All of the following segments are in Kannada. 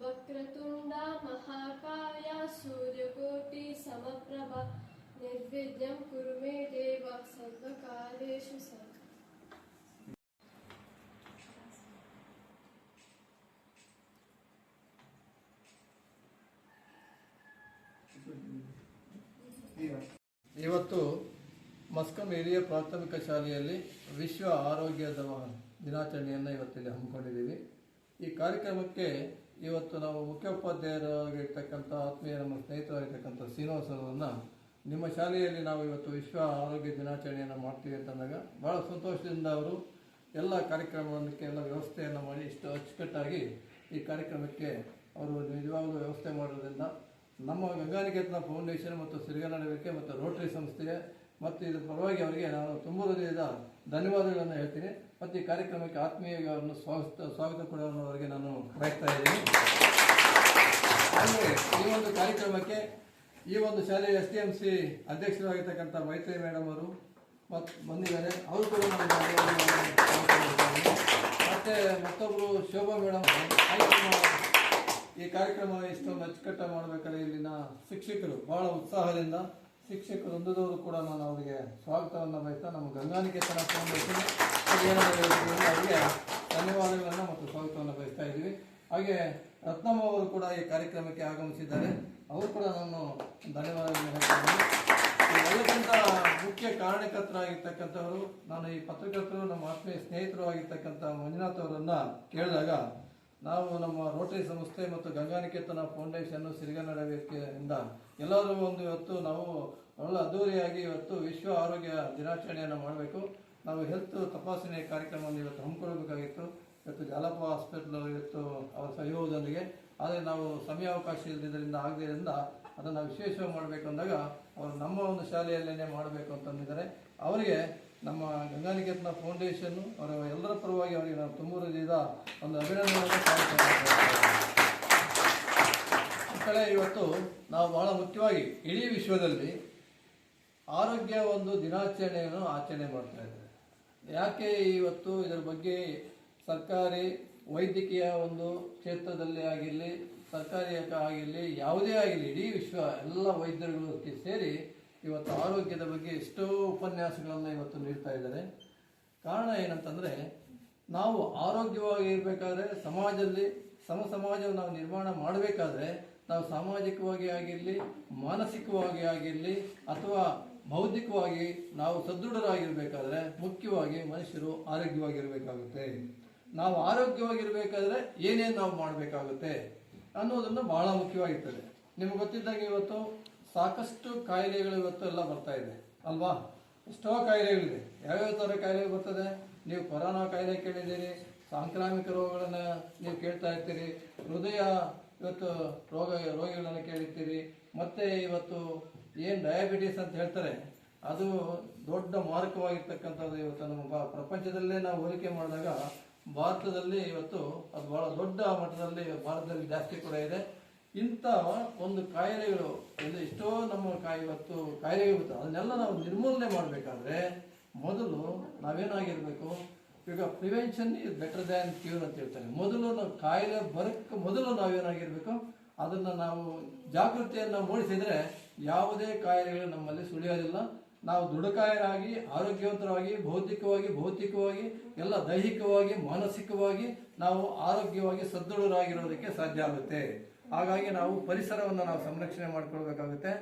ವಕ್ರತುಂಡ ಮಹಾಕಾಯ ಸೂರ್ಯಕೋಟಿ ಸಮಪ್ರಭ ನಿರ್ವಿದ್ಯಂ ಕುರು ಮೇ ದೇವ, ಸರ್ವಕಾಲೇಶು ಸ. ಇವತ್ತು ಮಸ್ಕಂ ಹಿರಿಯ ಪ್ರಾಥಮಿಕ ಶಾಲೆಯಲ್ಲಿ ವಿಶ್ವ ಆರೋಗ್ಯ ದಿನಾಚರಣೆಯನ್ನು ಇವತ್ತಿಲ್ಲಿ ಹಮ್ಮಿಕೊಂಡಿದ್ದೀವಿ. ಈ ಕಾರ್ಯಕ್ರಮಕ್ಕೆ ಇವತ್ತು ನಾವು ಮುಖ್ಯೋಪಾಧ್ಯಾಯರಾಗಿರ್ತಕ್ಕಂಥ ಆತ್ಮೀಯ ನಮ್ಮ ಸ್ನೇಹಿತರಾಗಿರ್ತಕ್ಕಂಥ ಶ್ರೀನಿವಾಸ ಅವರನ್ನು ನಿಮ್ಮ ಶಾಲೆಯಲ್ಲಿ ನಾವು ಇವತ್ತು ವಿಶ್ವ ಆರೋಗ್ಯ ದಿನಾಚರಣೆಯನ್ನು ಮಾಡ್ತೀವಿ ಅಂತಂದಾಗ ಭಾಳ ಸಂತೋಷದಿಂದ ಅವರು ಎಲ್ಲ ಕಾರ್ಯಕ್ರಮಕ್ಕೆ ಎಲ್ಲ ವ್ಯವಸ್ಥೆಯನ್ನು ಮಾಡಿ ಇಷ್ಟು ಅಚ್ಚುಕಟ್ಟಾಗಿ ಈ ಕಾರ್ಯಕ್ರಮಕ್ಕೆ ಅವರು ನಿಜವಾಗಲೂ ವ್ಯವಸ್ಥೆ ಮಾಡೋದ್ರಿಂದ ನಮ್ಮ ಗಂಗಾನಿಕೇತನ ಫೌಂಡೇಶನ್ ಮತ್ತು ಸಿರಿಗನ್ನಡವಿಕೆ ಮತ್ತು ರೋಟರಿ ಸಂಸ್ಥೆ ಮತ್ತು ಇದರ ಪರವಾಗಿ ಅವರಿಗೆ ನಾನು ತುಂಬ ಹೃದಯದ ಧನ್ಯವಾದಗಳನ್ನು ಹೇಳ್ತೀನಿ. ಮತ್ತು ಈ ಕಾರ್ಯಕ್ರಮಕ್ಕೆ ಆತ್ಮೀಯವನ್ನು ಸ್ವಾಗತ ಸ್ವಾಗತ ಕೊಡೋರಿಗೆ ನಾನು ಬಯಸ್ತಾ ಇದ್ದೀನಿ. ಅಂದರೆ ಈ ಒಂದು ಕಾರ್ಯಕ್ರಮಕ್ಕೆ ಈ ಒಂದು ಶಾಲೆಯ ಎಸ್ ಡಿ ಎಂ ಸಿ ಅಧ್ಯಕ್ಷರಾಗಿರ್ತಕ್ಕಂಥ ಮೈತ್ರಿ ಮೇಡಮ್ ಅವರು ಮತ್ತು ಬಂದಿದ್ದಾರೆ. ಅವರು ಕೂಡ ಮತ್ತು ಮತ್ತೊಬ್ಬರು ಶೋಭಾ ಮೇಡಮ್ ಈ ಕಾರ್ಯಕ್ರಮ ಇಷ್ಟೊಂದು ಅಚ್ಚುಕಟ್ಟ ಮಾಡಬೇಕಾದ್ರೆ ಇಲ್ಲಿನ ಶಿಕ್ಷಕರು ಬಹಳ ಉತ್ಸಾಹದಿಂದ ಹೊಂದಿದವರು ಕೂಡ ನಾನು ಅವರಿಗೆ ಸ್ವಾಗತವನ್ನು ಬಯಸ್ತಾ ನಮ್ಮ ಗಂಗಾನಿಕೇತನ ಫೌಂಡೇಶನ್ ಅವರಿಗೆ ಧನ್ಯವಾದಗಳನ್ನು ಮತ್ತು ಸ್ವಾಗತವನ್ನು ಬಯಸ್ತಾ ಇದ್ದೀವಿ. ಹಾಗೆ ರತ್ನಮ್ಮ ಅವರು ಕೂಡ ಈ ಕಾರ್ಯಕ್ರಮಕ್ಕೆ ಆಗಮಿಸಿದ್ದಾರೆ. ಅವರು ಕೂಡ ನಾನು ಧನ್ಯವಾದಗಳನ್ನು ಹೇಳ್ತಾ ಇದ್ದೀನಿ. ಎಲ್ಲಕ್ಕಿಂತ ಮುಖ್ಯ ಕಾರಣಕರ್ತರಾಗಿರ್ತಕ್ಕಂಥವರು ನಾನು ಈ ಪತ್ರಕರ್ತರು, ನಮ್ಮ ಆತ್ಮೀಯ ಸ್ನೇಹಿತರು ಆಗಿರ್ತಕ್ಕಂಥ ಮಂಜುನಾಥ್ ಅವರನ್ನು ಕೇಳಿದಾಗ, ನಾವು ನಮ್ಮ ರೋಟರಿ ಸಂಸ್ಥೆ ಮತ್ತು ಗಂಗಾನಿಕೇತನ ಫೌಂಡೇಶನ್ ಸಿರಿಗನ್ನಡ ವೇದಿಕೆಯಿಂದ ಎಲ್ಲರೂ ಒಂದು ಇವತ್ತು ನಾವು ಒಳ್ಳೆ ಅದ್ದೂರಿಯಾಗಿ ಇವತ್ತು ವಿಶ್ವ ಆರೋಗ್ಯ ದಿನಾಚರಣೆಯನ್ನು ಮಾಡಬೇಕು. ನಾವು ಹೆಲ್ತ್ ತಪಾಸಣೆ ಕಾರ್ಯಕ್ರಮವನ್ನು ಇವತ್ತು ಹಮ್ಮಿಕೊಳ್ಬೇಕಾಗಿತ್ತು ಇವತ್ತು ಜಾಲಪ್ಪ ಹಾಸ್ಪಿಟಲ್ ಇವತ್ತು ಅವರ ಸಹಯೋಗದೊಂದಿಗೆ. ಆದರೆ ನಾವು ಸಮಯಾವಕಾಶ ಇಲ್ಲದಿದ್ದರಿಂದ ಆಗದಿದ್ದರಿಂದ ಅದನ್ನು ವಿಶೇಷವಾಗಿ ಮಾಡಬೇಕು ಅಂದಾಗ ಅವರು ನಮ್ಮ ಒಂದು ಶಾಲೆಯಲ್ಲೇ ಮಾಡಬೇಕು ಅಂತಂದಿದ್ದಾರೆ ಅವರಿಗೆ ನಮ್ಮ ಗಂಗಾನಿಕೇತನ ಫೌಂಡೇಶನ್ನು ಅವರ ಎಲ್ಲರ ಪರವಾಗಿ ಅವರಿಗೆ ನಾವು ತುಂಬ ಹೃದಯದ ಒಂದು ಅಭಿನಂದನೆಯನ್ನು ಮಕ್ಕಳೇ, ಇವತ್ತು ನಾವು ಬಹಳ ಮುಖ್ಯವಾಗಿ ಇಡೀ ವಿಶ್ವದಲ್ಲಿ ಆರೋಗ್ಯ ಒಂದು ದಿನಾಚರಣೆಯನ್ನು ಆಚರಣೆ ಮಾಡ್ತಾ ಇದ್ದಾರೆ. ಯಾಕೆ ಇವತ್ತು ಇದರ ಬಗ್ಗೆ ಸರ್ಕಾರಿ ವೈದ್ಯಕೀಯ ಒಂದು ಕ್ಷೇತ್ರದಲ್ಲಿ ಆಗಿರಲಿ, ಸರ್ಕಾರಿ ಆಗಿರಲಿ, ಯಾವುದೇ ಆಗಿರಲಿ, ಇಡೀ ವಿಶ್ವ ಎಲ್ಲ ವೈದ್ಯರುಗಳು ಸೇರಿ ಇವತ್ತು ಆರೋಗ್ಯದ ಬಗ್ಗೆ ಎಷ್ಟೋ ಉಪನ್ಯಾಸಗಳನ್ನು ಇವತ್ತು ನೀಡ್ತಾ ಇದ್ದಾರೆ. ಕಾರಣ ಏನಂತಂದರೆ, ನಾವು ಆರೋಗ್ಯವಾಗಿ ಇರಬೇಕಾದ್ರೆ ಸಮಾಜದಲ್ಲಿ, ಸಮ ಸಮಾಜವನ್ನು ನಾವು ನಿರ್ಮಾಣ ಮಾಡಬೇಕಾದ್ರೆ ನಾವು ಸಾಮಾಜಿಕವಾಗಿ ಆಗಿರಲಿ, ಮಾನಸಿಕವಾಗಿ ಆಗಿರಲಿ, ಅಥವಾ ಬೌದ್ಧಿಕವಾಗಿ ನಾವು ಸದೃಢರಾಗಿರ್ಬೇಕಾದ್ರೆ ಮುಖ್ಯವಾಗಿ ಮನುಷ್ಯರು ಆರೋಗ್ಯವಾಗಿರಬೇಕಾಗುತ್ತೆ. ನಾವು ಆರೋಗ್ಯವಾಗಿರಬೇಕಾದ್ರೆ ಏನೇನು ನಾವು ಮಾಡಬೇಕಾಗುತ್ತೆ ಅನ್ನೋದನ್ನು ಬಹಳ ಮುಖ್ಯವಾಗಿರ್ತದೆ. ನಿಮ್ಗೆ ಗೊತ್ತಿದ್ದಂಗೆ ಇವತ್ತು ಸಾಕಷ್ಟು ಕಾಯಿಲೆಗಳು ಇವತ್ತು ಎಲ್ಲ ಬರ್ತಾ ಇದೆ, ಅಲ್ವಾ? ಎಷ್ಟೋ ಕಾಯಿಲೆಗಳಿದೆ. ಯಾವ್ಯಾವ ಥರ ಕಾಯಿಲೆ ಬರ್ತದೆ? ನೀವು ಕೊರೋನಾ ಕಾಯಿಲೆ ಕೇಳಿದ್ದೀರಿ, ಸಾಂಕ್ರಾಮಿಕ ರೋಗಗಳನ್ನು ನೀವು ಕೇಳ್ತಾ ಇರ್ತೀರಿ, ಹೃದಯ ಇವತ್ತು ರೋಗ, ರೋಗಿಗಳನ್ನು ಕೇಳಿರ್ತೀರಿ. ಮತ್ತೆ ಇವತ್ತು ಏನು ಡಯಾಬಿಟಿಸ್ ಅಂತ ಹೇಳ್ತಾರೆ, ಅದು ದೊಡ್ಡ ಮಾರಕವಾಗಿರ್ತಕ್ಕಂಥದ್ದು ಇವತ್ತು ನಮ್ಮ ಪ್ರಪಂಚದಲ್ಲೇ ನಾವು ಹೋಲಿಕೆ ಮಾಡಿದಾಗ ಭಾರತದಲ್ಲಿ ಇವತ್ತು ಅದು ಬಹಳ ದೊಡ್ಡ ಮಟ್ಟದಲ್ಲಿ ಭಾರತದಲ್ಲಿ ಜಾಸ್ತಿ ಕೂಡ ಇದೆ. ಇಂಥ ಒಂದು ಕಾಯಿಲೆಗಳು ಇದು ಎಷ್ಟೋ ನಮ್ಮ ಕಾಯಿ ಇವತ್ತು ಕಾಯಿಲೆಗಳು ಅದನ್ನೆಲ್ಲ ನಾವು ನಿರ್ಮೂಲನೆ ಮಾಡಬೇಕಾದ್ರೆ ಮೊದಲು ನಾವೇನಾಗಿರ್ಬೇಕು? ಈಗ prevention is better than cure ಅಂತ ಹೇಳ್ತಾರೆ. ಮೊದಲು ನಾವು ಕಾಯಿಲೆ ಬರಕ್ಕೆ ಮೊದಲು ನಾವೇನಾಗಿರ್ಬೇಕು? ಅದನ್ನು ನಾವು ಜಾಗೃತಿಯನ್ನು ಮೂಡಿಸಿದರೆ ಯಾವುದೇ ಕಾಯಿಲೆಗಳು ನಮ್ಮಲ್ಲಿ ಸುಳಿಯೋದಿಲ್ಲ ನಾವು ದೃಢಕಾಯರಾಗಿ, ಆರೋಗ್ಯವಂತರಾಗಿ, ಭೌತಿಕವಾಗಿ ಭೌತಿಕವಾಗಿ, ಎಲ್ಲ ದೈಹಿಕವಾಗಿ, ಮಾನಸಿಕವಾಗಿ ನಾವು ಆರೋಗ್ಯವಾಗಿ ಸದೃಢರಾಗಿರೋದಕ್ಕೆ ಸಾಧ್ಯ ಆಗುತ್ತೆ. ಹಾಗಾಗಿ ನಾವು ಪರಿಸರವನ್ನು ನಾವು ಸಂರಕ್ಷಣೆ ಮಾಡ್ಕೊಳ್ಬೇಕಾಗುತ್ತೆ.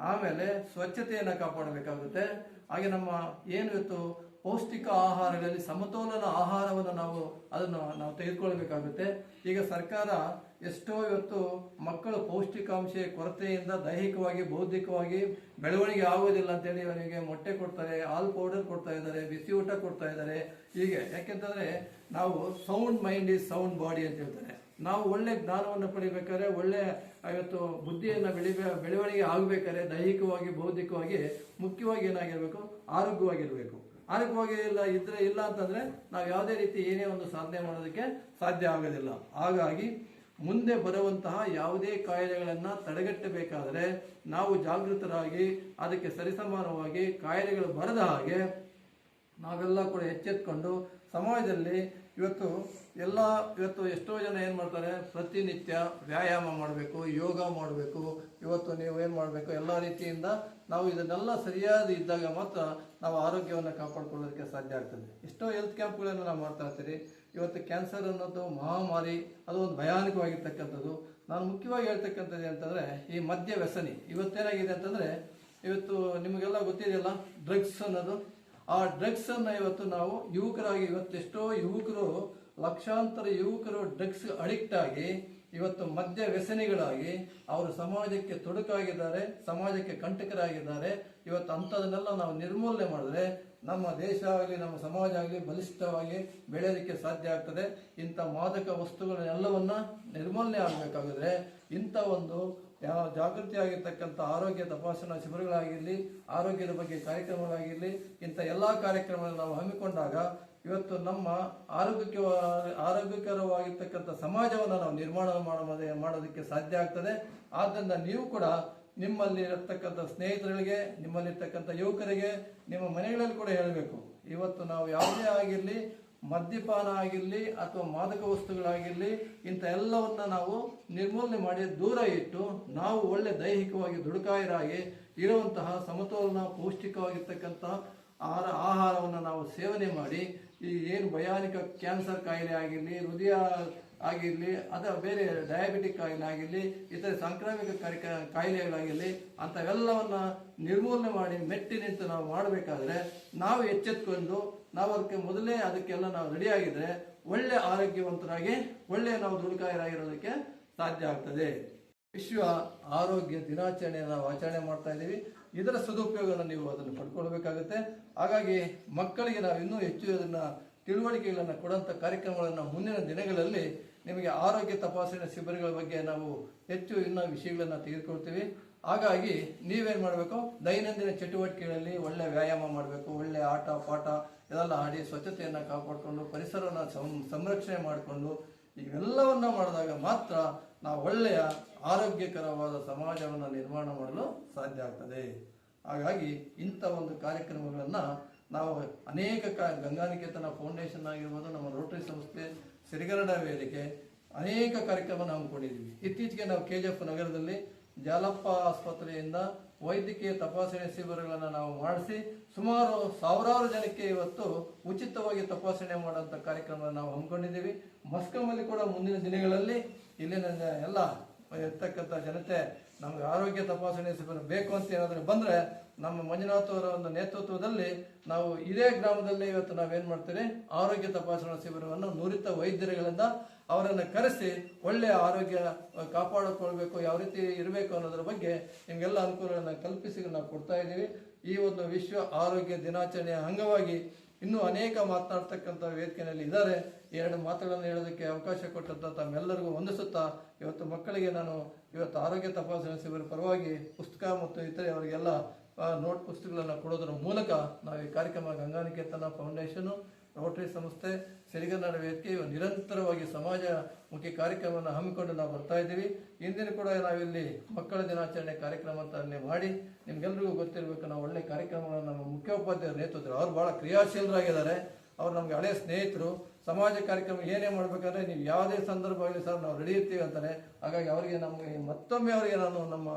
ಆಮೇಲೆ ಸ್ವಚ್ಛತೆಯನ್ನು ಕಾಪಾಡಬೇಕಾಗುತ್ತೆ. ಹಾಗೆ ನಮ್ಮ ಏನು ಇವತ್ತು ಪೌಷ್ಟಿಕ ಆಹಾರಗಳಲ್ಲಿ ಸಮತೋಲನ ಆಹಾರವನ್ನು ನಾವು ಅದನ್ನು ನಾವು ತೆಗೆದುಕೊಳ್ಬೇಕಾಗುತ್ತೆ ಈಗ ಸರ್ಕಾರ ಎಷ್ಟೋ ಇವತ್ತು ಮಕ್ಕಳು ಪೌಷ್ಟಿಕಾಂಶ ಕೊರತೆಯಿಂದ ದೈಹಿಕವಾಗಿ, ಬೌದ್ಧಿಕವಾಗಿ ಬೆಳವಣಿಗೆ ಆಗೋದಿಲ್ಲ ಅಂತೇಳಿ ಅವರಿಗೆ ಮೊಟ್ಟೆ ಕೊಡ್ತಾರೆ, ಹಾಲು ಪೌಡರ್ ಕೊಡ್ತಾ ಇದ್ದಾರೆ, ಬಿಸಿ ಊಟ ಕೊಡ್ತಾ ಇದ್ದಾರೆ. ಹೀಗೆ ಯಾಕೆಂತಂದ್ರೆ ನಾವು sound mind is sound body ಅಂತ ಹೇಳ್ತಾರೆ. ನಾವು ಒಳ್ಳೆ ಜ್ಞಾನವನ್ನು ಪಡಿಬೇಕಾದ್ರೆ, ಒಳ್ಳೆ ಇವತ್ತು ಬುದ್ಧಿಯನ್ನು ಬೆಳಿಬೇ, ಬೆಳವಣಿಗೆ ಆಗಬೇಕಾದ್ರೆ ದೈಹಿಕವಾಗಿ, ಬೌದ್ಧಿಕವಾಗಿ ಮುಖ್ಯವಾಗಿ ಏನಾಗಿರಬೇಕು? ಆರೋಗ್ಯವಾಗಿರ್ಬೇಕು. ಆರೋಗ್ಯವಾಗಿ ಇಲ್ಲ ಇದ್ರೆ ಇಲ್ಲ ಅಂತಂದ್ರೆ ನಾವು ಯಾವುದೇ ರೀತಿ ಏನೇ ಒಂದು ಸಾಧನೆ ಮಾಡೋದಕ್ಕೆ ಸಾಧ್ಯ ಆಗೋದಿಲ್ಲ. ಹಾಗಾಗಿ ಮುಂದೆ ಬರುವಂತಹ ಯಾವುದೇ ಕಾಯಿಲೆಗಳನ್ನು ತಡೆಗಟ್ಟಬೇಕಾದರೆ ನಾವು ಜಾಗೃತರಾಗಿ ಅದಕ್ಕೆ ಸರಿಸಮಾನವಾಗಿ ಕಾಯಿಲೆಗಳು ಬರದ ಹಾಗೆ ನಾವೆಲ್ಲ ಕೂಡ ಎಚ್ಚೆತ್ಕೊಂಡು ಸಮಾಜದಲ್ಲಿ ಇವತ್ತು ಎಲ್ಲ ಇವತ್ತು ಎಷ್ಟೋ ಜನ ಏನು ಮಾಡ್ತಾರೆ? ಪ್ರತಿನಿತ್ಯ ವ್ಯಾಯಾಮ ಮಾಡಬೇಕು, ಯೋಗ ಮಾಡಬೇಕು. ಇವತ್ತು ನೀವು ಏನು ಮಾಡಬೇಕು? ಎಲ್ಲ ರೀತಿಯಿಂದ ನಾವು ಇದನ್ನೆಲ್ಲ ಸರಿಯಾದ ಇದ್ದಾಗ ಮಾತ್ರ ನಾವು ಆರೋಗ್ಯವನ್ನು ಕಾಪಾಡ್ಕೊಳ್ಳೋದಕ್ಕೆ ಸಾಧ್ಯ ಆಗ್ತದೆ. ಎಷ್ಟೋ ಹೆಲ್ತ್ ಕ್ಯಾಂಪ್ಗಳನ್ನು ನಾವು ಮಾಡ್ತಾ ಇರ್ತೀರಿ. ಇವತ್ತು ಕ್ಯಾನ್ಸರ್ ಅನ್ನೋದು ಮಹಾಮಾರಿ, ಅದು ಒಂದು ಭಯಾನಕವಾಗಿರ್ತಕ್ಕಂಥದ್ದು. ನಾನು ಮುಖ್ಯವಾಗಿ ಹೇಳ್ತಕ್ಕಂಥದ್ದು ಅಂತಂದರೆ ಈ ಮದ್ಯ ವ್ಯಸನಿ. ಇವತ್ತೇನಾಗಿದೆ ಅಂತಂದರೆ, ಇವತ್ತು ನಿಮಗೆಲ್ಲ ಗೊತ್ತಿದೆಯಲ್ಲ ಡ್ರಗ್ಸ್ ಅನ್ನೋದು. ಆ ಡ್ರಗ್ಸ್ ಅನ್ನ ಇವತ್ತು ನಾವು ಯುವಕರಾಗಿ ಇವತ್ತೆಷ್ಟೋ ಯುವಕರು, ಲಕ್ಷಾಂತರ ಯುವಕರು ಡ್ರಗ್ಸ್ ಅಡಿಕ್ಟ್ ಆಗಿ, ಇವತ್ತು ಮದ್ಯ ವ್ಯಸನಿಗಳಾಗಿ, ಅವರು ಸಮಾಜಕ್ಕೆ ತೊಡಕಾಗಿದ್ದಾರೆ, ಸಮಾಜಕ್ಕೆ ಕಂಟಕರಾಗಿದ್ದಾರೆ. ಇವತ್ತು ಅಂಥದನ್ನೆಲ್ಲ ನಾವು ನಿರ್ಮೂಲನೆ ಮಾಡಿದ್ರೆ ನಮ್ಮ ದೇಶ ಆಗಲಿ, ನಮ್ಮ ಸಮಾಜ ಆಗಲಿ ಬಲಿಷ್ಠವಾಗಿ ಬೆಳೆಯೋದಕ್ಕೆ ಸಾಧ್ಯ ಆಗ್ತದೆ. ಇಂಥ ಮಾದಕ ವಸ್ತುಗಳನ್ನೆಲ್ಲವನ್ನ ನಿರ್ಮೂಲನೆ ಆಗಬೇಕಾಗಿದ್ರೆ ಇಂಥ ಒಂದು ಯಾವ ಜಾಗೃತಿ ಆಗಿರ್ತಕ್ಕಂಥ ಆರೋಗ್ಯ ತಪಾಸಣಾ ಶಿಬಿರಗಳಾಗಿರಲಿ, ಆರೋಗ್ಯದ ಬಗ್ಗೆ ಕಾರ್ಯಕ್ರಮಗಳಾಗಿರಲಿ, ಇಂಥ ಎಲ್ಲ ಕಾರ್ಯಕ್ರಮಗಳನ್ನು ನಾವು ಹಮ್ಮಿಕೊಂಡಾಗ ಇವತ್ತು ನಮ್ಮ ಆರೋಗ್ಯಕ್ಕೆ ಆರೋಗ್ಯಕರವಾಗಿರ್ತಕ್ಕಂಥ ಸಮಾಜವನ್ನು ನಾವು ನಿರ್ಮಾಣ ಮಾಡೋದೇ, ಮಾಡೋದಕ್ಕೆ ಸಾಧ್ಯ ಆಗ್ತದೆ. ಆದ್ದರಿಂದ ನೀವು ಕೂಡ ನಿಮ್ಮಲ್ಲಿ ಇರತಕ್ಕಂಥ ಸ್ನೇಹಿತರಿಗೆ ನಿಮ್ಮಲ್ಲಿರ್ತಕ್ಕಂಥ ಯುವಕರಿಗೆ, ನಿಮ್ಮ ಮನೆಗಳಲ್ಲಿ ಕೂಡ ಹೇಳಬೇಕು. ಇವತ್ತು ನಾವು ಯಾವುದೇ ಆಗಿರಲಿ ಮದ್ಯಪಾನ ಆಗಿರಲಿ ಅಥವಾ ಮಾದಕ ವಸ್ತುಗಳಾಗಿರಲಿ ಇಂಥ ಎಲ್ಲವನ್ನ ನಾವು ನಿರ್ಮೂಲನೆ ಮಾಡಿ ದೂರ ಇಟ್ಟು ನಾವು ಒಳ್ಳೆ ದೈಹಿಕವಾಗಿ ದುಡುಕಾಯರಾಗಿ ಇರುವಂತಹ ಸಮತೋಲನ ಪೌಷ್ಟಿಕವಾಗಿರ್ತಕ್ಕಂಥ ಆಹಾರ ಆಹಾರವನ್ನು ನಾವು ಸೇವನೆ ಮಾಡಿ ಈ ಏನು ಭಯಾನಿಕ ಕ್ಯಾನ್ಸರ್ ಕಾಯಿಲೆ ಆಗಿರಲಿ, ಹೃದಯ ಆಗಿರಲಿ, ಅಥವಾ ಬೇರೆ ಡಯಾಬಿಟಿಕ್ ಕಾಯಿಲೆ ಆಗಿರಲಿ, ಇತರ ಸಾಂಕ್ರಾಮಿಕ ಕಾಯಿಲೆಗಳಾಗಿರಲಿ, ಅಂಥವೆಲ್ಲವನ್ನು ನಿರ್ಮೂಲನೆ ಮಾಡಿ ಮೆಟ್ಟಿ ನಿಂತು ನಾವು ಮಾಡಬೇಕಾದ್ರೆ ನಾವು ಎಚ್ಚೆತ್ಕೊಂಡು ನಾವು ಅದಕ್ಕೆ ಮೊದಲೇ ಅದಕ್ಕೆಲ್ಲ ನಾವು ರೆಡಿಯಾಗಿದ್ರೆ ಒಳ್ಳೆ ಆರೋಗ್ಯವಂತರಾಗಿ ಒಳ್ಳೆ ನಾವು ದುಡುಕಾಯರಾಗಿರೋದಕ್ಕೆ ಸಾಧ್ಯ ಆಗ್ತದೆ. ವಿಶ್ವ ಆರೋಗ್ಯ ದಿನಾಚರಣೆ ನಾವು ಆಚರಣೆ ಮಾಡ್ತಾ ಇದ್ದೀವಿ. ಇದರ ಸದುಪಯೋಗವನ್ನು ನೀವು ಅದನ್ನು ಪಡ್ಕೊಳ್ಬೇಕಾಗುತ್ತೆ. ಹಾಗಾಗಿ ಮಕ್ಕಳಿಗೆ ನಾವು ಇನ್ನೂ ಹೆಚ್ಚು ಅದನ್ನ ತಿಳುವಳಿಕೆಗಳನ್ನು ಕೊಡುವಂಥ ಕಾರ್ಯಕ್ರಮಗಳನ್ನು ಮುಂದಿನ ದಿನಗಳಲ್ಲಿ ನಿಮಗೆ ಆರೋಗ್ಯ ತಪಾಸಣೆ ಶಿಬಿರಗಳ ಬಗ್ಗೆ ನಾವು ಹೆಚ್ಚು ಇನ್ನೂ ವಿಷಯಗಳನ್ನು ತೆಗೆದುಕೊಳ್ತೀವಿ. ಹಾಗಾಗಿ ನೀವೇನು ಮಾಡಬೇಕು? ದೈನಂದಿನ ಚಟುವಟಿಕೆಗಳಲ್ಲಿ ಒಳ್ಳೆ ವ್ಯಾಯಾಮ ಮಾಡಬೇಕು, ಒಳ್ಳೆ ಆಟ, ಪಾಠ ಇದೆಲ್ಲ ಆಡಿ ಸ್ವಚ್ಛತೆಯನ್ನು ಕಾಪಾಡಿಕೊಂಡು, ಪರಿಸರವನ್ನು ಸಂರಕ್ಷಣೆ ಮಾಡಿಕೊಂಡು ಇವೆಲ್ಲವನ್ನು ಮಾಡಿದಾಗ ಮಾತ್ರ ನಾವು ಒಳ್ಳೆಯ ಆರೋಗ್ಯಕರವಾದ ಸಮಾಜವನ್ನು ನಿರ್ಮಾಣ ಮಾಡಲು ಸಾಧ್ಯ ಆಗ್ತದೆ. ಹಾಗಾಗಿ ಇಂಥ ಒಂದು ಕಾರ್ಯಕ್ರಮಗಳನ್ನು ನಾವು ಅನೇಕ ಕ, ಗಂಗಾನಿಕೇತನ ಫೌಂಡೇಶನ್ ಆಗಿರ್ಬೋದು, ನಮ್ಮ ರೋಟರಿ ಸಂಸ್ಥೆ ಸಿರಿಗನ್ನಡ ವೇದಿಕೆ, ಅನೇಕ ಕಾರ್ಯಕ್ರಮ ನಾವು ಹಮ್ಮಿಕೊಂಡಿದ್ದೀವಿ ಇತ್ತೀಚೆಗೆ ನಾವು ಕೆ ಜಿ ಎಫ್ ನಗರದಲ್ಲಿ ಜಾಲಪ್ಪ ಆಸ್ಪತ್ರೆಯಿಂದ ವೈದ್ಯಕೀಯ ತಪಾಸಣೆ ಶಿಬಿರಗಳನ್ನು ನಾವು ಮಾಡಿಸಿ ಸುಮಾರು ಸಾವಿರಾರು ಜನಕ್ಕೆ ಇವತ್ತು ಉಚಿತವಾಗಿ ತಪಾಸಣೆ ಮಾಡುವಂಥ ಕಾರ್ಯಕ್ರಮವನ್ನು ನಾವು ಹಮ್ಮಿಕೊಂಡಿದ್ದೀವಿ. ಮಸ್ಕಮಲ್ಲಿ ಕೂಡ ಮುಂದಿನ ದಿನಗಳಲ್ಲಿ ಇಲ್ಲಿನ ಎಲ್ಲ ಇರ್ತಕ್ಕಂಥ ಜನತೆ ನಮಗೆ ಆರೋಗ್ಯ ತಪಾಸಣೆ ಶಿಬಿರ ಬೇಕು ಅಂತ ಏನಾದರೂ ಬಂದರೆ ನಮ್ಮ ಮಂಜುನಾಥ್ ಅವರ ಒಂದು ನೇತೃತ್ವದಲ್ಲಿ ನಾವು ಇದೇ ಗ್ರಾಮದಲ್ಲಿ ಇವತ್ತು ನಾವೇನು ಮಾಡ್ತೀವಿ? ಆರೋಗ್ಯ ತಪಾಸಣಾ ಶಿಬಿರವನ್ನು ನುರಿತ ವೈದ್ಯರುಗಳಿಂದ ಅವರನ್ನು ಕರೆಸಿ ಒಳ್ಳೆಯ ಆರೋಗ್ಯ ಕಾಪಾಡಿಕೊಳ್ಬೇಕು, ಯಾವ ರೀತಿ ಇರಬೇಕು ಅನ್ನೋದ್ರ ಬಗ್ಗೆ ನಿಮಗೆಲ್ಲ ಅನುಕೂಲಗಳನ್ನು ಕಲ್ಪಿಸಿ ನಾವು ಕೊಡ್ತಾ ಇದ್ದೀವಿ. ಈ ಒಂದು ವಿಶ್ವ ಆರೋಗ್ಯ ದಿನಾಚರಣೆಯ ಅಂಗವಾಗಿ ಇನ್ನೂ ಅನೇಕ ಮಾತನಾಡ್ತಕ್ಕಂಥ ವೇದಿಕೆಯಲ್ಲಿ ಇದ್ದಾರೆ. ಎರಡು ಮಾತುಗಳನ್ನು ಹೇಳೋದಕ್ಕೆ ಅವಕಾಶ ಕೊಟ್ಟಂತ ತಮ್ಮೆಲ್ಲರಿಗೂ ವಂದಿಸುತ್ತಾ, ಇವತ್ತು ಮಕ್ಕಳಿಗೆ ನಾನು ಇವತ್ತು ಆರೋಗ್ಯ ತಪಾಸಣೆ ಶಿಬಿರ ಪರವಾಗಿ ಪುಸ್ತಕ ಮತ್ತು ಇತರೆ ಅವರಿಗೆಲ್ಲ ನೋಟ್ ಪುಸ್ತಕಗಳನ್ನು ಕೊಡೋದ್ರ ಮೂಲಕ ನಾವು ಈ ಕಾರ್ಯಕ್ರಮ ಗಂಗಾನಿಕೇತನ ಫೌಂಡೇಶನು ರೋಟರಿ ಸಂಸ್ಥೆ ಸಿರಿಗನ್ನಡ ವೇದಿಕೆ ನಿರಂತರವಾಗಿ ಸಮಾಜ ಮುಖ್ಯ ಕಾರ್ಯಕ್ರಮವನ್ನು ಹಮ್ಮಿಕೊಂಡು ನಾವು ಬರ್ತಾ ಇದ್ದೀವಿ. ಇಂದಿನ ಕೂಡ ನಾವಿಲ್ಲಿ ಮಕ್ಕಳ ದಿನಾಚರಣೆ ಕಾರ್ಯಕ್ರಮ ಅಂತ ಮಾಡಿ ನಿಮ್ಗೆಲ್ರಿಗೂ ಗೊತ್ತಿರಬೇಕು ನಾವು ಒಳ್ಳೆ ಕಾರ್ಯಕ್ರಮಗಳನ್ನು ನಮ್ಮ ಮುಖ್ಯೋಪಾಧ್ಯಾಯರು ನೇತೃತ್ವ ಅವ್ರು ಬಹಳ ಕ್ರಿಯಾಶೀಲರಾಗಿದ್ದಾರೆ. ಅವ್ರು ನಮಗೆ ಹಳೆಯ ಸ್ನೇಹಿತರು. ಸಮಾಜ ಕಾರ್ಯಕ್ರಮ ಏನೇ ಮಾಡ್ಬೇಕಾದ್ರೆ ನೀವು ಯಾವುದೇ ಸಂದರ್ಭ ಆಗಲಿ ಸರ್ ನಾವು ರೆಡಿ ಇರ್ತೀವಿ ಅಂತಾರೆ ಹಾಗಾಗಿ ಅವರಿಗೆ ನಮಗೆ ಮತ್ತೊಮ್ಮೆ ಅವರಿಗೆ ನಾನು ನಮ್ಮ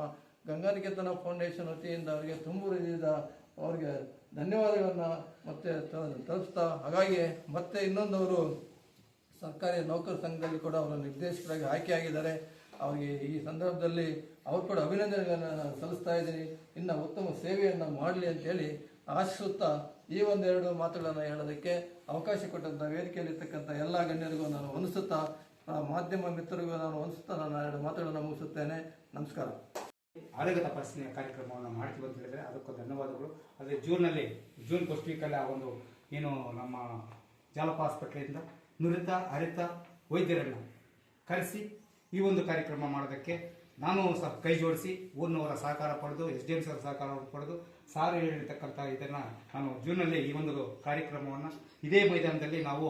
ಗಂಗಾನಿಕೇತನ ಫೌಂಡೇಶನ್ ವತಿಯಿಂದ ಅವರಿಗೆ ತುಂಬ ಅವ್ರಿಗೆ ಧನ್ಯವಾದಗಳನ್ನು ಮತ್ತೆ ತಲುಪಿಸ್ತಾ ಹಾಗಾಗಿ ಮತ್ತೆ ಇನ್ನೊಂದವರು ಸರ್ಕಾರಿ ನೌಕರ ಸಂಘದಲ್ಲಿ ಕೂಡ ಅವರ ನಿರ್ದೇಶಕರಾಗಿ ಆಯ್ಕೆಯಾಗಿದ್ದಾರೆ ಅವರಿಗೆ ಈ ಸಂದರ್ಭದಲ್ಲಿ ಅವ್ರು ಕೂಡ ಅಭಿನಂದನೆಗಳನ್ನು ನಾನು ಸಲ್ಲಿಸ್ತಾ ಇದ್ದೀನಿ. ಇನ್ನು ಉತ್ತಮ ಸೇವೆಯನ್ನು ಮಾಡಲಿ ಅಂತೇಳಿ ಆಶಿಸುತ್ತಾ ಈ ಒಂದೆರಡು ಮಾತುಗಳನ್ನು ಹೇಳೋದಕ್ಕೆ ಅವಕಾಶ ಕೊಟ್ಟಂಥ ವೇದಿಕೆಯಲ್ಲಿರ್ತಕ್ಕಂಥ ಎಲ್ಲ ಗಣ್ಯರಿಗೂ ನಾನು ವಂದಿಸುತ್ತಾ ಮಾಧ್ಯಮ ಮಿತ್ರರಿಗೂ ನಾನು ವಂದಿಸುತ್ತಾ ನಾನು ಎರಡು ಮಾತುಗಳನ್ನು ಮುಗಿಸುತ್ತೇನೆ. ನಮಸ್ಕಾರ. ಆರೋಗ್ಯ ತಪಾಸಣೆಯ ಕಾರ್ಯಕ್ರಮವನ್ನು ಮಾಡ್ತೀವಿ ಅಂತ ಹೇಳಿದರೆ ಅದಕ್ಕೂ ಧನ್ಯವಾದಗಳು. ಅದೇ ಜೂನ್ನಲ್ಲಿ, ಜೂನ್ ಫಸ್ಟ್ ವೀಕಲ್ಲಿ ಆ ಒಂದು ಏನು ನಮ್ಮ ಜಾಲಪ ಆಸ್ಪತ್ರೆಯಿಂದ ನುರಿತ ಅರಿತ ವೈದ್ಯರನ್ನು ಕರೆಸಿ ಈ ಒಂದು ಕಾರ್ಯಕ್ರಮ ಮಾಡೋದಕ್ಕೆ ನಾನು ಸಹ ಕೈ ಜೋಡಿಸಿ ಊರಿನವರ ಸಹಕಾರ ಪಡೆದು, ಎಸ್ ಡಿ ಎಂ ಸರ್ ಸಹಕಾರ ಪಡೆದು ಸಾರು ಹೇಳಿರ್ತಕ್ಕಂಥ ಇದನ್ನು ನಾನು ಜೂನಲ್ಲಿ ಈ ಒಂದು ಕಾರ್ಯಕ್ರಮವನ್ನು ಇದೇ ಮೈದಾನದಲ್ಲಿ ನಾವು